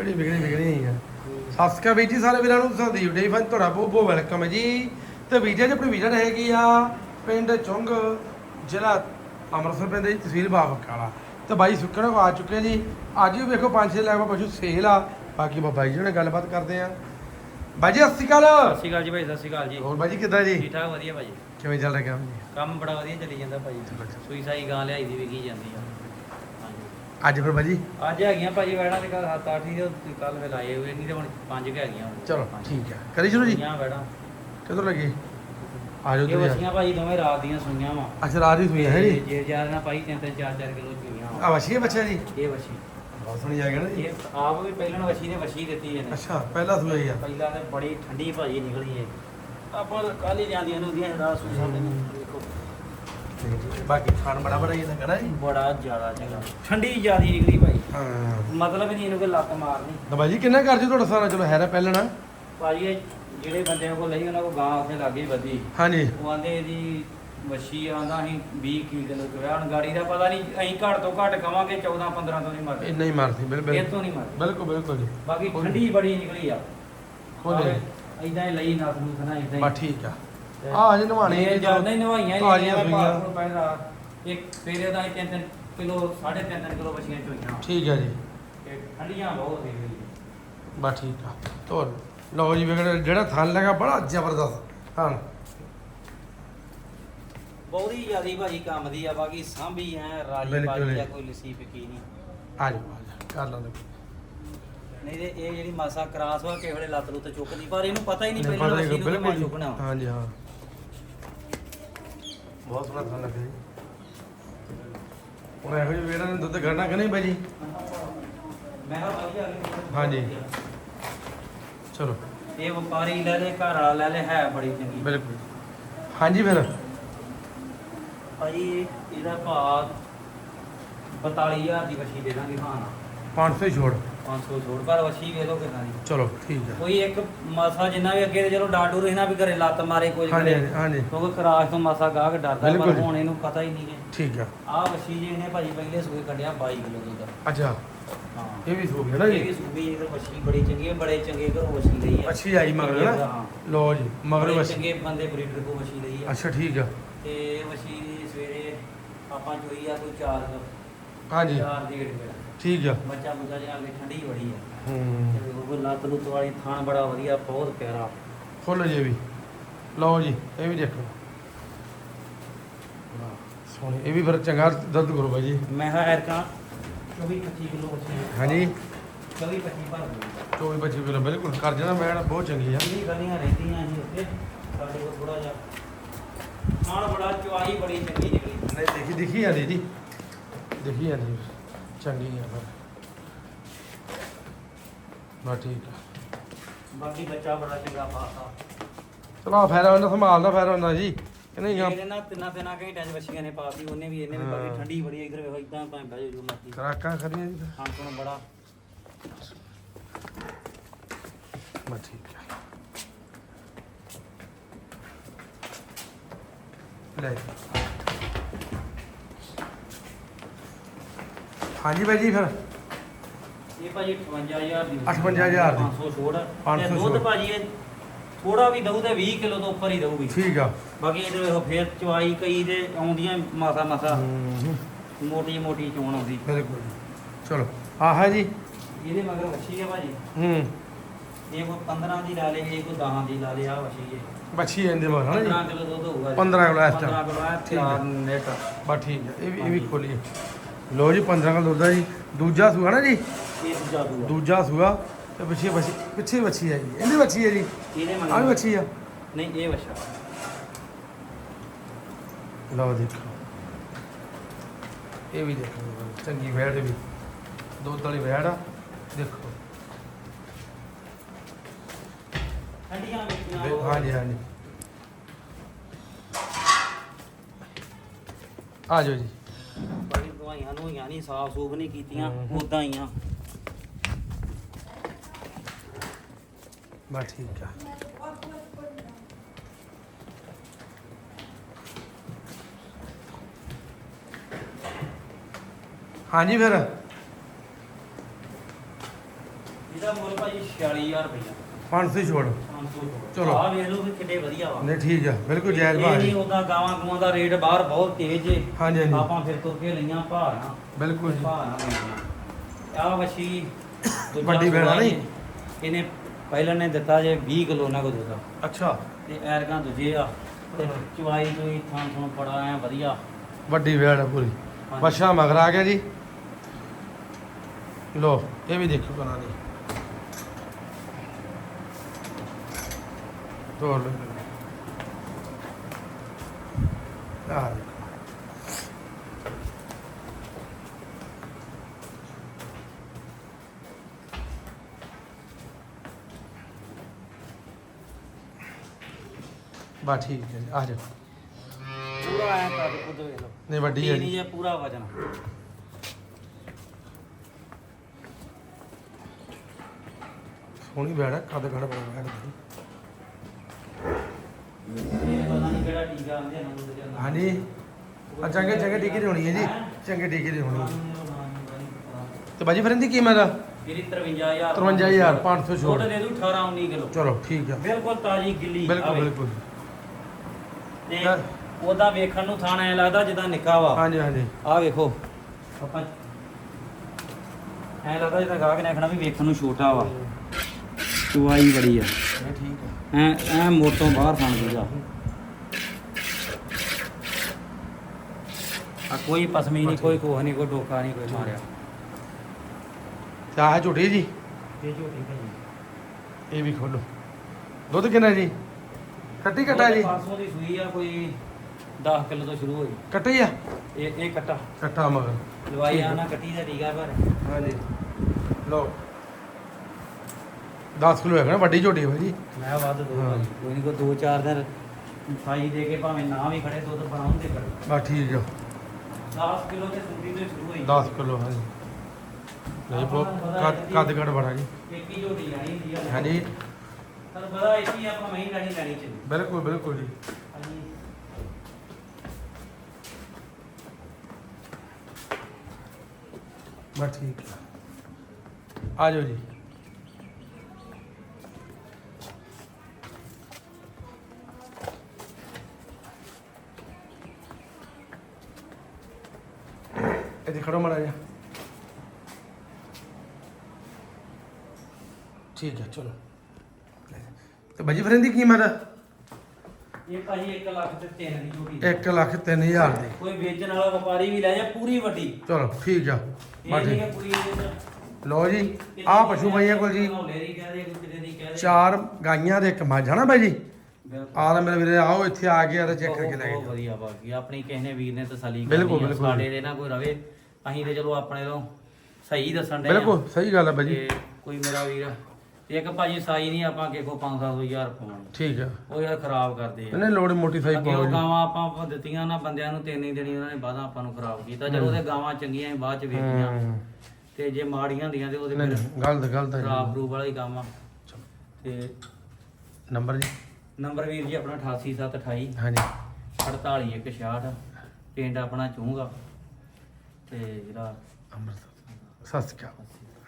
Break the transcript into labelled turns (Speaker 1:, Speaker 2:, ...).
Speaker 1: ਜਿਹੜੀ ਵਿਗੜੀ ਵਿਗੜੀ ਆ। ਸਤਿ ਸ਼੍ਰੀ ਅਕਾਲ ਵੀਰ ਜੀ ਸਾਰੇ ਵੀਰਾਂ ਨੂੰ ਸੰਦੀਪ ਡੇ ਫਨ ਤੁਹਾਡਾ ਬਹੁਤ ਬਹੁਤ ਵੈਲਕਮ ਹੈ ਜੀ। ਤੇ ਵੀਡੀਓ ਚ ਆਪਣੀ ਵੀਡੀਓ ਹੈਗੀ ਆ ਪਿੰਡ ਚੁੰਗ ਜ਼ਿਲ੍ਹਾ ਅੰਮ੍ਰਿਤਸਰ ਪੈਂਦਾ ਜੀ ਤਹਿਸੀਲ ਬਾਬਕਾਲਾ ਤੇ ਬਾਈ ਸੁੱਕਣ ਆ ਚੁੱਕੇ ਆ ਜੀ। ਅੱਜ ਵੀ ਵੇਖੋ ਪੰਜ ਛੇ ਲੱਖ ਪਸ਼ੂ ਸੇਲ ਆ। ਬਾਕੀ ਬਾਈ ਜੀ ਨਾਲ ਗੱਲਬਾਤ ਕਰਦੇ ਆ। ਬਾਈ ਜੀ ਸਤਿ ਸ਼੍ਰੀ
Speaker 2: ਸਤਿ
Speaker 1: ਅਕਾਲ
Speaker 2: ਸ਼੍ਰੀ ਅਕਾਲ ਜੀ ਭਾਈ ਸਤਿ ਸ਼੍ਰੀ ਅਕਾਲ ਜੀ।
Speaker 1: ਹੋਰ ਬਾਈ ਜੀ ਕਿੱਦਾਂ ਜੀ?
Speaker 2: ਠੀਕ ਠਾਕ ਵਧੀਆ ਭਾਜੀ
Speaker 1: ਕਿਵੇਂ ਚੱਲ ਰਿਹਾ ਕੰਮ ਜੀ?
Speaker 2: ਕੰਮ ਬੜਾ ਵਧੀਆ ਚੱਲੀ ਜਾਂਦਾ ਭਾਜੀ ਸੂਈ ਸਾਈ ਗਾਂ ਲਿਆਈ ਦੀ ਵਿਕੀ ਜਾਂਦੀ ਆ।
Speaker 1: ਅੱਜ ਫਿਰ ਬਾਈ ਜੀ
Speaker 2: ਅੱਜ ਹੈਗੀਆਂ ਭਾਜੀ ਵੈੜਾਂ ਦੇ ਕੱਲ 7 8 ਹੀ ਤੇ ਕੱਲ ਵੇ ਲਾਏ ਹੋਏ ਨਹੀਂ ਤੇ ਹੁਣ ਪੰਜ ਕੁ ਹੈਗੀਆਂ ਹੁਣ।
Speaker 1: ਚਲੋ
Speaker 2: ਪੰਜ।
Speaker 1: ਠੀਕ ਹੈ। ਕਰੀ ਸ਼ੁਰੂ ਜੀ?
Speaker 2: ਸੂਈਆਂ ਵੈੜਾਂ।
Speaker 1: ਕਿੱਧਰ ਲੱਗੀ? ਆ ਜਾਓ
Speaker 2: ਇਹ
Speaker 1: ਤੁਸੀਂ।
Speaker 2: ਵਸੀਆਂ ਭਾਜੀ ਦੋਵੇਂ ਰਾਤ ਦੀਆਂ ਸੂਈਆਂ ਵਾ।
Speaker 1: ਅੱਛਾ ਰਾਤ ਦੀ ਸੂਈ ਹੈ ਜੀ?
Speaker 2: ਜੇ ਯਾਰ ਨਾ ਭਾਈ ਤਿੰਨ ਤਿੰਨ ਚਾਰ ਚਾਰ ਕਿਲੋ ਚੂਈਆਂ
Speaker 1: ਆ
Speaker 2: ਵਾ
Speaker 1: ਵਸ਼ੀ ਬੱਚਾ ਜੀ
Speaker 2: ਇਹ ਵਸੀ
Speaker 1: ਬਹੁਤ ਸੋਹਣੀ ਆ ਗਿਆ ਨਾ ਜੀ।
Speaker 2: ਇਹ ਆਪ ਵੀ ਪਹਿਲਾਂ ਵਸੀ ਨੇ ਵਸੀ ਦਿੱਤੀ ਇਹਨੇ।
Speaker 1: ਅੱਛਾ ਪਹਿਲਾ ਹੀ ਆ।
Speaker 2: ਪਹਿਲਾਂ ਤੇ ਬੜੀ ਠੰਡੀ ਭਾਜੀ ਨਿਕਲੀ ਹੈ ਆਪਾਂ ਕੱਲ ਹੀ ਜਾਂਦੀਆਂ ਨੂੰ ਦੀਆਂ ਰਾਤ ਸੂ ਸਾਡੇ ਨੇ ਦੇਖੋ।
Speaker 1: ਬਾਕੀ ਖਾਣ ਬੜਾ ਬੜਾ ਲੱਗਾ ਨਾ ਜੀ?
Speaker 2: ਬੜਾ ਜ਼ਿਆਦਾ ਚੰਗਾ। ਠੰਡੀ ਜ਼ਿਆਦੀ ਨਿਕਲੀ ਭਾਈ।
Speaker 1: ਹਾਂ।
Speaker 2: ਮਤਲਬ ਨਹੀਂ ਇਹਨੂੰ ਕੋਈ ਲੱਤ ਮਾਰਨੀ।
Speaker 1: ਬਾਈ ਜੀ ਕਿੰਨਾ ਕਰ ਜੀ ਤੁਹਾਡਾ ਸਾਰਾ? ਚਲੋ ਹੈ ਨਾ। ਪਹਿਲਣਾ
Speaker 2: ਭਾਜੀ ਇਹ ਜਿਹੜੇ ਬੰਦਿਆਂ ਕੋਲ ਲਈ ਉਹਨਾਂ ਕੋਲ ਗਾਂ ਉੱਥੇ ਲੱਗੇ ਵਧੀ।
Speaker 1: ਹਾਂਜੀ।
Speaker 2: ਉਹ ਆਂਦੇ ਇਹਦੀ ਮੱਛੀ ਆਂਦਾ ਅਸੀਂ 20 ਕੀ ਕਿਲੋ ਚੋਇਆ ਹੁਣ ਗਾੜੀ ਦਾ ਪਤਾ ਨਹੀਂ ਅਸੀਂ ਘੱਟ ਤੋਂ ਘੱਟ ਕਵਾਂਗੇ 14 15 ਤੋਂ ਨਹੀਂ ਮਰਦੇ।
Speaker 1: ਇੰਨਾ ਹੀ ਮਾਰਦੀ ਬਿਲਕੁਲ।
Speaker 2: ਇਹ ਤੋਂ ਨਹੀਂ ਮਰਦੇ।
Speaker 1: ਬਿਲਕੁਲ ਬਿਲਕੁਲ ਜੀ।
Speaker 2: ਬਾਕੀ ਠੰਡੀ ਬੜੀ ਨਿਕਲੀ ਆ।
Speaker 1: ਖੋਲੇ
Speaker 2: ਇਦਾਂ ਹੀ ਲਈ ਨੂੰ ਖਣਾ ਇਦਾਂ
Speaker 1: ਬਾ
Speaker 2: ਹੀ
Speaker 1: ਠੀਕ ਆ। ਆ ਜੇ ਨਵਾਣੀ
Speaker 2: ਇਹ ਜ਼ਿਆਦਾ ਹੀ ਨਵਾਈਆਂ ਹੀ ਲਈਆਂ
Speaker 1: ਸੂਈਆਂ।
Speaker 2: ਭਾਰ ਪਹਿਲਾਂ ਇੱਕ ਫੇਰੇ ਦਾ 3 ਕਿਲੋ 3.5 ਕਿਲੋ ਮੱਛੀਆਂ ਚੋਈਆਂ।
Speaker 1: ਠੀਕ ਹੈ ਜੀ।
Speaker 2: ਤੇ ਠੰਡੀਆਂ ਬਹੁਤ ਨਿਕਲੀ
Speaker 1: ਬਾ ਠੀਕ ਆ। ਤੋਰ ਲਓ ਜੀ ਵੇਖੋ ਜਿਹੜਾ ਥਣ ਲਗਾ ਬੜਾ ਜ਼ਬਰਦਸਤ ਹਾਂ
Speaker 2: ਬਹੁਤੀ ਜ਼ਿਆਦੀ ਭਾਜੀ ਕੰਮ ਦੀ ਆ ਬਾਕੀ ਸਾਂਭੀ ਐ ਰਾਜੀ
Speaker 1: ਬਿਲਕੁਲ।
Speaker 2: ਬਾਜੀ ਆ ਕੋਈ ਲਸੀ ਫਿੱਕੀ ਨਹੀਂ।
Speaker 1: ਆ ਜਾਓ ਆ ਜਾਓ ਕਰ ਲਾਂਗੇ
Speaker 2: ਨਹੀਂ ਤੇ ਇਹ ਜਿਹੜੀ ਮਾਸਾ ਕਰਾਸ ਵਾ ਕਿਸੇ ਵੇਲੇ ਲੱਤ ਲੁੱਤ ਚੁੱਕਦੀ ਪਰ ਇਹਨੂੰ ਪਤਾ ਹੀ ਨਹੀਂ ਪਹਿਲਾਂ
Speaker 1: ਹੀ
Speaker 2: ਨੂੰ ਕਿ ਮੈਂ
Speaker 1: ਬਿਲਕੁਲ
Speaker 2: ਚੁੱਕਣਾ
Speaker 1: ਜੀ। ਹਾਂਜੀ ਹਾਂ। ਬਹੁਤ ਸੋਹਣਾ ਥਣ ਲੱਗਾ ਜੀ। ਹੁਣ ਇਹੋ ਜਿਹੇ ਵੇੜਾਂ ਨੇ ਦੁੱਧ ਕੱਢਣਾ ਕਿ ਨਹੀਂ ਬਾਈ ਜੀ?
Speaker 2: ਮੈਂ ਕਿਹਾ ਭਾਜੀ
Speaker 1: ਹਾਂਜੀ। ਚਲੋ।
Speaker 2: ਇਹ ਵਪਾਰੀ ਲੈ ਲੈ ਘਰ ਵਾਲਾ ਲੈ ਲੈ ਹੈ ਬੜੀ ਚੰਗੀ।
Speaker 1: ਬਿਲਕੁਲ। ਹਾਂਜੀ ਫਿਰ।
Speaker 2: ਭਾਜੀ ਇਹਦਾ ਭਾਅ 42000 ਦੀ ਵਛੀ ਦੇ ਦਾਂਗੇ ਹਾਂ
Speaker 1: 500 ਹੀ ਛੋੜ।
Speaker 2: 500 ਛੋੜ ਪਰ ਵਛੀ ਵੇਖ ਲਓ ਕਿੰਨਾ ਦੀ।
Speaker 1: ਚਲੋ ਠੀਕ ਹੈ
Speaker 2: ਕੋਈ ਇੱਕ ਮਾਸਾ ਜਿੰਨਾ ਵੀ ਅੱਗੇ ਤੇ ਚਲੋ ਡਾਡੂ ਰਹਿਣਾ ਵੀ ਘਰੇ ਲੱਤ ਮਾਰੇ ਕੋਈ
Speaker 1: ਹਾਂਜੀ
Speaker 2: ਕਰੇ
Speaker 1: ਹਾਂਜੀ,
Speaker 2: ਕਿਉਂਕਿ ਕਰਾਸ਼ ਤੋਂ ਮਾਸਾ ਗਾਹਕ ਡਰਦਾ
Speaker 1: ਬਿਲਕੁਲ
Speaker 2: ਪਰ
Speaker 1: ਜੀ।
Speaker 2: ਹੁਣ ਇਹਨੂੰ ਪਤਾ ਹੀ ਨਹੀਂ ਕਿ
Speaker 1: ਠੀਕ ਆ।
Speaker 2: ਆਹ ਵਛੀ ਜੀ ਇਹਨੇ ਭਾਜੀ ਪਹਿਲੇ ਸੂਏ ਕੱਢਿਆ 22 ਕਿਲੋ ਦੁੱਧ
Speaker 1: ਅੱਛਾ।
Speaker 2: ਹਾਂ।
Speaker 1: ਇਹ ਵੀ ਸੋ ਗਿਆ ਨਾ
Speaker 2: ਇਹ ਵੀ
Speaker 1: ਜੀ
Speaker 2: ਸੂਬੀ ਇਹ ਵਛੀ ਬੜੀ ਚੰਗੀ ਹੈ ਬੜੇ ਚੰਗੇ ਘਰੋਂ ਵਛੀ ਲਈ ਹੈ
Speaker 1: ਅੱਛੀ ਆਈ ਮਗਰ ਨਾ?
Speaker 2: ਹਾਂ।
Speaker 1: ਲਓ ਜੀ ਮਗਰ
Speaker 2: ਬੜੇ
Speaker 1: ਬਸ
Speaker 2: ਚੰਗੇ ਬੰਦੇ ਬਰੀਡਰ ਕੋ ਵਛੀ ਲਈ ਹੈ
Speaker 1: ਅੱਛਾ ਠੀਕ ਆ।
Speaker 2: ਤੇ ਵਛੀ ਸਵੇਰੇ ਆਪਾਂ ਚੋਈ ਆ ਕੋਈ 4
Speaker 1: ਹਾਂਜੀ।
Speaker 2: 4 ਦੀ ਢੇੜ
Speaker 1: ਠੀਕ ਆ।
Speaker 2: ਬੱਚਾ ਬੁੱਚਾ ਜਿਹਾ ਅੱਗੇ ਠੰਡੀ ਬੜੀ ਹੈ
Speaker 1: ਹੂੰ।
Speaker 2: ਤੇ ਉਹ ਲੱਤ ਲੁੱਤ ਵਾਲੀ ਥਾਣ ਬੜਾ ਵਧੀਆ ਬਹੁਤ ਪਿਆਰਾ।
Speaker 1: ਫੁੱਲ ਜੇ ਵੀ। ਲਓ ਜੀ ਇਹ ਵੀ ਦੇਖੋ। ਵਾਹ, ਸੋਹਣੀ ਇਹ ਵੀ ਫਿਰ ਚੰਗਾ ਦਰਦ ਕਰੋ ਬਾਈ ਜੀ।
Speaker 2: ਮੈਂ ਹਾਂ ਐਰਕਾ 24 25 ਕਿਲੋ ਵਛੀ
Speaker 1: ਹਾਂਜੀ।
Speaker 2: 24 25 ਭਰ ਦੂੰਗਾ
Speaker 1: 24 25 ਕਿਲੋ ਬਿਲਕੁਲ। ਕਰ ਜਣਾ ਮੈਂ ਬਹੁਤ ਚੰਗੀ ਆ।
Speaker 2: ਇਹ ਗਲੀਆਂ ਰਹਿੰਦੀਆਂ ਜੀ ਉੱਤੇ ਸਾਡੇ ਕੋਲ ਥੋੜਾ ਜਿਹਾ ਥਾਣ ਬੜਾ ਚੁਆਈ ਬੜੀ ਚੰਗੀ ਨਿਕਲੀ।
Speaker 1: ਨਹੀਂ ਦੇਖੀ ਦੇਖੀ ਜਾਂਦੀ ਜੀ। ਦੇਖੀ ਜਾਂਦੀ। ਚੰਗੀ ਆ ਫਿਰ। ਬਾ ਠੀਕ ਆ।
Speaker 2: ਬਾਕੀ ਬੱਚਾ ਬੜਾ ਚੰਗਾ ਪਾਤਾ
Speaker 1: ਚਲੋ ਫਾਇਦਾ ਉਹਨਾਂ ਸੰਭਾਲਦਾ ਫਾਇਦਾ ਹੁੰਦਾ ਜੀ। ਕਿ ਨਹੀਂ ਗਾ
Speaker 2: ਇਹਦੇ ਨਾਲ ਤਿੰਨਾਂ ਤਿੰਨਾਂ ਘੰਟਿਆਂ ਚ ਬੱਚੀਆਂ ਨੇ ਪਾਤੀ ਉਹਨੇ ਵੀ ਇਹਨੇ ਵੀ। ਬਾਕੀ ਠੰਡੀ ਬੜੀ ਇਧਰ ਵੇਖੋ ਇਦਾਂ ਭਾਵੇਂ ਬਹਿ ਜੋ ਮਰਜ਼ੀ।
Speaker 1: ਖਰਾਕਾਂ ਖਰੀਆਂ ਜੀ
Speaker 2: ਖਾਣ ਤੋਂ ਬੜਾ।
Speaker 1: ਬਾ ਠੀਕ ਆ। ਲੈ ਹਾਂਜੀ ਬਾਈ ਜੀ ਫਿਰ।
Speaker 2: ਇਹ ਭਾਜੀ 58000 ਦੀ
Speaker 1: 58,000 ਦੀ।
Speaker 2: 500 ਛੋੜ।
Speaker 1: 500
Speaker 2: ਤੇ ਦੁੱਧ
Speaker 1: ਛੋੜ।
Speaker 2: ਭਾਜੀ ਇਹ ਥੋੜਾ ਵੀ ਦਊ ਤੇ 20 ਕਿਲੋ ਤੋਂ ਉੱਪਰ ਹੀ ਦਊਗੀ।
Speaker 1: ਠੀਕ ਆ।
Speaker 2: ਬਾਕੀ ਇਹਦੇ ਵੇਖੋ ਫੇਰ ਚਵਾਈ ਕਈ ਦੇ ਆਉਂਦੀਆਂ ਮਾਸਾ ਮਾਸਾ।
Speaker 1: ਹੂੰ।
Speaker 2: ਮੋਟੀ ਮੋਟੀ ਚੋਣ ਆਉਂਦੀ।
Speaker 1: ਬਿਲਕੁਲ ਚਲੋ ਆਹ ਹੈ ਜੀ।
Speaker 2: ਇਹਦੇ ਮਗਰ ਵੱਛੀ ਹੈ ਭਾਜੀ।
Speaker 1: ਹੂੰ।
Speaker 2: ਇਹ ਕੋ 15 ਦੀ ਲਾ ਲੇ ਇਹ ਕੋ 10 ਦੀ ਲਾ ਲੇ ਆ ਵੱਛੀ ਹੈ
Speaker 1: ਬੱਚੀ ਜਾਂਦੇ ਮਗਰ ਹਨਾ
Speaker 2: 15
Speaker 1: ਜੀ
Speaker 2: ਕਿਲੋ ਦੁੱਧ ਹੋਊਗਾ।
Speaker 1: 15 ਕਿਲੋ ਇਸ
Speaker 2: 15
Speaker 1: ਟਾਈਮ
Speaker 2: ਕਿਲੋ ਹੈ
Speaker 1: ਠੀਕ ਹੈ।
Speaker 2: ਚਾਰ
Speaker 1: ਬਸ ਠੀਕ ਹੈ ਇਹ ਵੀ ਇਹ ਵੀ ਖੋਲੀਏ। ਲੋ ਜੀ 15 ਕਿਲੋ ਦੁੱਧ ਆ ਜੀ। ਦੂਜਾ ਸੂਆ ਨਾ ਜੀ?
Speaker 2: ਇਹ ਦੂਜਾ ਦੂਆ
Speaker 1: ਦੂਜਾ ਸੂਆ। ਤੇ ਪਿੱਛੇ ਬੱਚੀ ਪਿੱਛੇ ਬੱਚੀ ਹੈ ਜੀ। ਇਹਦੀ ਬੱਚੀ ਹੈ ਜੀ।
Speaker 2: ਇਹਦੇ
Speaker 1: ਆਹ ਵੀ
Speaker 2: ਮਗਰ
Speaker 1: ਬੱਚੀ ਆ।
Speaker 2: ਨਹੀਂ ਇਹ ਵੱਛਾ।
Speaker 1: ਲਓ ਦੇਖੋ। ਇਹ ਵੀ ਦੇਖੋ। ਚੰਗੀ ਵੈੜ ਵੀ। ਦੁੱਧ ਵਾਲੀ ਵੈੜ ਆ। ਦੇਖੋ।
Speaker 2: ਠੰਡੀਆਂ ਵੇਚੀਆਂ
Speaker 1: ਵੇ- ਹਾਂਜੀ ਹਾਂਜੀ। ਆ ਜਾਓ ਜੀ।
Speaker 2: ਦਵਾਈਆਂ ਨੂੰ ਨਹੀਂ ਸਾਫ਼ ਸੂਫ ਨਹੀਂ ਕੀਤੀਆਂ। ਉਦਾਂ ਹੀ ਆ।
Speaker 1: ਬਸ ਠੀਕ ਆ। ਹਾਂਜੀ ਫਿਰ?
Speaker 2: ਇਹਦਾ ਮੁੱਲ ਭਾਜੀ 46000 ਰੁਪਇਆ
Speaker 1: 500 ਛੋੜ।
Speaker 2: 500
Speaker 1: ਚਲੋ।
Speaker 2: ਆ ਵੇਖ ਲਓ ਵੀ ਕਿੱਡੇ ਵਧੀਆ ਵਾ।
Speaker 1: ਨਹੀਂ ਠੀਕ ਆ ਬਿਲਕੁਲ ਜਾਇਜ਼
Speaker 2: ਇਹ
Speaker 1: ਭਾਅ
Speaker 2: ਨਹੀਂ
Speaker 1: ਜੀ।
Speaker 2: ਉਹਦਾ ਗਾਵਾਂ ਗੂਆਂ ਦਾ ਰੇਟ ਬਾਹਰ ਬਹੁਤ ਤੇਜ਼ ਏ।
Speaker 1: ਹਾਂਜੀ ਹਾਂਜੀ।
Speaker 2: ਆਪਾਂ ਫਿਰ ਤੁਰ ਕੇ ਲਈਆਂ ਭਾਰਾਂ।
Speaker 1: ਬਿਲਕੁਲ ਜੀ।
Speaker 2: ਭਾਰਾਂ ਆ ਵਸ਼ੀ
Speaker 1: ਵੱਡੀ ਭੈਣ ਆ?
Speaker 2: ਜੀ। ਇਹਨੇ ਪਹਿਲਾਂ ਨੇ ਦਿੱਤਾ ਜੇ 20 ਕਿਲੋ ਨਾ ਕੋ ਦਿੱਤਾ
Speaker 1: ਅੱਛਾ।
Speaker 2: ਤੇ ਐਰਕਾਂ ਦੂਜੇ ਆ। ਤੇ
Speaker 1: ਹਾਂ।
Speaker 2: ਚਵਾਈ ਤੋਂ ਥਾਂ ਥਾਂ ਬੜਾ ਐ ਵਧੀਆ।
Speaker 1: ਵੱਡੀ ਵੇੜ ਆ ਪੂਰੀ।
Speaker 2: ਹਾਂਜੀ।
Speaker 1: ਬੱਛਾ ਮਗਰ ਆ ਗਿਆ ਜੀ। ਲੋ ਇਹ ਵੀ ਦੇਖੋ ਕਰਾਂ ਦੀ ਬਾ ਠੀਕ ਹੈ ਜੀ, ਆ ਜਾਓ।
Speaker 2: ਪੂਰਾ ਐ ਕਰ ਕੁੱਦ ਵੇਖ ਲਓ।
Speaker 1: ਨਹੀਂ ਵੱਡੀ ਹੈ
Speaker 2: ਨਹੀਂ
Speaker 1: ਜੇ।
Speaker 2: ਪੂਰਾ ਵਜਨ।
Speaker 1: ਸੋਹਣੀ ਬੈੜ ਹੈ ਕੱਦ ਕੱਦ ਬੜਾ
Speaker 2: ਇਹ ਪਤਾ ਨਹੀਂ ਕਿਹੜਾ ਟੀਕਾ ਆਂਦੇ ਨਾ ਦੂਜੇ ਨਾਲ
Speaker 1: ਹਾਂਜੀ। ਆ ਚੰਗੇ ਚੰਗੇ ਟਿੱਕੀ ਦੀ ਹੋਣੀ ਹੈ ਜੀ। ਚੰਗੇ ਟਿੱਕੀ ਦੀ ਹੋਣੀ ਹੈ। ਤੇ ਬਾਜੀ ਫਿਰ ਇਹਦੀ ਕੀਮਤ ਆ?
Speaker 2: ਮੇਰੀ 53000
Speaker 1: 53000 500 ਛੋੜ
Speaker 2: ਛੋਟ। ਦੇ ਦੂ 18 19 ਕਿਲੋ।
Speaker 1: ਚਲੋ ਠੀਕ ਆ।
Speaker 2: ਬਿਲਕੁਲ ਤਾਜੀ ਗਿੱਲੀ
Speaker 1: ਬਿਲਕੁਲ। ਬਿਲਕੁਲ।
Speaker 2: ਤੇ
Speaker 1: ਹਾਂ।
Speaker 2: ਉਹਦਾ ਵੇਖਣ ਨੂੰ ਥਾਣ ਐ ਲੱਗਦਾ ਜਿੱਦਾਂ ਨਿੱਕਾ ਵਾ।
Speaker 1: ਹਾਂਜੀ ਹਾਂਜੀ।
Speaker 2: ਆ ਵੇਖੋ। ਆਪਾਂ ਐ ਲੱਗਦਾ ਜਿੱਦਾਂ ਗਾਹਕ ਨੇ ਆਖਣਾ ਵੀ ਵੇਖਣ ਨੂੰ ਛੋਟਾ ਵਾ। ਚੁਆਈ ਬੜੀ ਆ। ਐ ਐ ਮੋਟੋਂ ਬਾਹਰ ਖਾਣ ਦੀਗਾ। ਆ ਕੋਈ ਪਸਮੀ ਨਹੀਂ ਕੋਈ ਕੋਹ ਨਹੀਂ ਕੋਈ ਡੋਕਾ ਨਹੀਂ ਕੋਈ ਮਾਰਿਆ।
Speaker 1: ਤੇ ਆਹ ਝੋਟੀ ਜੀ?
Speaker 2: ਇਹ ਝੋਟੀ ਭਾਈ।
Speaker 1: ਇਹ ਵੀ ਖੋਲੋ। ਦੁੱਧ ਕਿੰਨਾ ਜੀ? ਕੱਟੀ ਕੱਟਾ ਜੀ?
Speaker 2: 500 ਦੀ ਸੂਈ ਆ ਕੋਈ 10 ਕਿਲੋ ਤੋਂ ਸ਼ੁਰੂ ਹੋਈ।
Speaker 1: ਕੱਟੀ ਆ?
Speaker 2: ਇਹ ਇਹ ਕੱਟਾ।
Speaker 1: ਕੱਟਾ ਮਗਰ।
Speaker 2: ਲਵਾਈ ਆ ਨਾ ਕੱਟੀ ਦਾ ਟੀਕਾ ਪਰ।
Speaker 1: ਹਾਂਜੀ। ਲਓ। 10 ਕਿਲੋ ਹੈਗਾ ਨਾ ਵੱਡੀ ਝੋਟੀ ਹੈ ਜੀ।
Speaker 2: ਮੈਂ ਵੱਧ ਦੋ
Speaker 1: ਹਾਂ।
Speaker 2: ਭਾਜੀ ਕੋਈ ਨਹੀਂ ਕੋ 2-4 ਦਿਨ ਸਾਈ ਦੇ ਕੇ ਭਾਵੇਂ ਨਾ ਵੀ ਖੜੇ ਦੁੱਧ ਬਣਾਉਂਦੇ ਕਰ
Speaker 1: ਬਾ ਠੀਕ ਆ
Speaker 2: 10 ਕਿਲੋ ਤੇ ਸੂਈ ਤੋਂ ਸ਼ੁਰੂ ਹੋਈ।
Speaker 1: 10 ਕਿਲੋ ਹਾਂਜੀ। ਨਹੀਂ ਬਹੁਤ ਕੱਦ ਕੱਦ ਕੱਦ ਬੜਾ ਜੀ।
Speaker 2: ਇੱਕ ਹੀ ਝੋਟੀ ਲੈਣੀ ਹੁੰਦੀ ਆ।
Speaker 1: ਹਾਂਜੀ।
Speaker 2: ਪਤਾ ਇੱਕ ਹੀ ਆਪਾਂ ਮਹੀਂ ਲੈਣੀ ਲੈਣੀ ਚ।
Speaker 1: ਬਿਲਕੁਲ ਬਿਲਕੁਲ ਜੀ।
Speaker 2: ਹਾਂਜੀ।
Speaker 1: ਬਸ ਠੀਕ ਆ। ਆ ਜਾਓ ਜੀ। ਇੱਥੇ ਖੜੋ ਮੜਾ ਜਾ ਠੀਕ ਹੈ ਚਲੋ ਤੇ ਬਾਜੀ ਫਿਰ ਇਹਦੀ ਕੀਮਤ
Speaker 2: ਇਹ ਭਾਜੀ 1 ਲੱਖ ਤੇ 3 ਦੀ ਝੋਟੀ
Speaker 1: 1 ਲੱਖ 3000 ਦੀ।
Speaker 2: ਕੋਈ ਵੇਚਣ ਵਾਲਾ ਵਪਾਰੀ ਵੀ ਲੈ ਜਾ ਪੂਰੀ ਵੱਡੀ।
Speaker 1: ਚਲੋ ਠੀਕ ਆ।
Speaker 2: ਇਹ
Speaker 1: ਬਸ
Speaker 2: ਨਹੀਂ
Speaker 1: ਠੀਕ
Speaker 2: ਕਿ ਪੂਰੀ ਇਹਦੇ ਚ
Speaker 1: ਲਓ ਜੀ ਆਹ ਪਸ਼ੂ ਭਾਈਆਂ ਕੋਲ ਜੀ। ਚਾਰ ਗਾਈਆਂ ਦੇ ਇੱਕ ਮੱਝ ਹਨਾ ਬਾਈ ਜੀ?
Speaker 2: ਬਿਲਕੁਲ।
Speaker 1: ਆਹ ਲੈ ਮੇਰੇ ਵੀਰੇ ਆਓ ਇੱਥੇ ਆ ਕੇ ਆ ਚੈੱਕ ਕਰਕੇ ਲੈ
Speaker 2: ਬਹੁਤ
Speaker 1: ਜਾਓ।
Speaker 2: ਵਧੀਆ ਬਾਕੀ ਆਪਣੀ ਕਿਸੇ ਨੇ ਵੀਰ ਨੇ ਤਸੱਲੀ
Speaker 1: ਬਿਲਕੁਲ,
Speaker 2: ਕਰਨੀ ਆ,
Speaker 1: ਬਿਲਕੁਲ।
Speaker 2: ਸਾਡੇ ਦੇ ਨਾ ਕੋਈ ਰਵੇ। ਅਸੀਂ ਤੇ ਚਲੋ ਆਪਣੇ ਤੋਂ ਸਹੀ ਦੱਸਣ ਦੇ ਆ।
Speaker 1: ਬਿਲਕੁਲ ਸਹੀ ਗੱਲ ਹੈ ਬਾਈ ਜੀ
Speaker 2: ਤੇ ਕੋਈ ਮੇਰਾ ਵੀਰ ਇੱਕ ਭਾਜੀ ਸਾਈ ਨਹੀਂ ਆਪਾਂ ਕਿਸੇ ਕੋ 5-7000 ਪਾਉਣੀ।
Speaker 1: ਠੀਕ ਆ।
Speaker 2: ਉਹ ਯਾਰ ਖਰਾਬ ਕਰਦੇ ਆ।
Speaker 1: ਇਹਨੇ ਲੋੜ ਮੋਟੀ ਸਾਈ ਪਾਓ
Speaker 2: ਉਹ ਗਾਵਾਂ ਆਪਾਂ ਦਿੱਤੀਆਂ ਨਾ ਬੰਦਿਆਂ ਨੂੰ ਤਿੰਨ ਹੀ ਦੇਣੀ ਉਹਨਾਂ ਨੇ ਬਾਅਦਾਂ ਆਪਾਂ ਨੂੰ ਖਰਾਬ ਕੀਤਾ। ਚਲੋ ਉਹਦੇ ਗਾਵਾਂ ਚੰਗੀਆਂ ਸੀ ਬਾਅਦ ਚ ਵੇਖੀਆਂ।
Speaker 1: ਹੂੰ।
Speaker 2: ਤੇ ਜੇ ਮਾੜੀਆਂ ਹੁੰਦੀਆਂ ਤੇ ਉਹਦੇ
Speaker 1: ਨਹੀਂ
Speaker 2: ਫਿਰ
Speaker 1: ਨਹੀਂ, ਗਲਤ ਗਲਤ ਹੈ
Speaker 2: ਖਰਾਬ ਰੂਪ ਵਾਲਾ ਹੀ ਕੰਮ ਆ। ਤੇ
Speaker 1: ਨੰਬਰ ਜੀ?
Speaker 2: ਨੰਬਰ ਵੀਰ ਜੀ ਆਪਣਾ 88728
Speaker 1: ਹਾਂਜੀ।
Speaker 2: 48166 ਪਿੰਡ ਆਪਣਾ ਚੂੰਗਾ। ਤੇ ਜਿਹੜਾ
Speaker 1: ਅੰਮ੍ਰਿਤਸਰ। ਸਤਿ ਸ਼੍ਰੀ ਅਕਾਲ।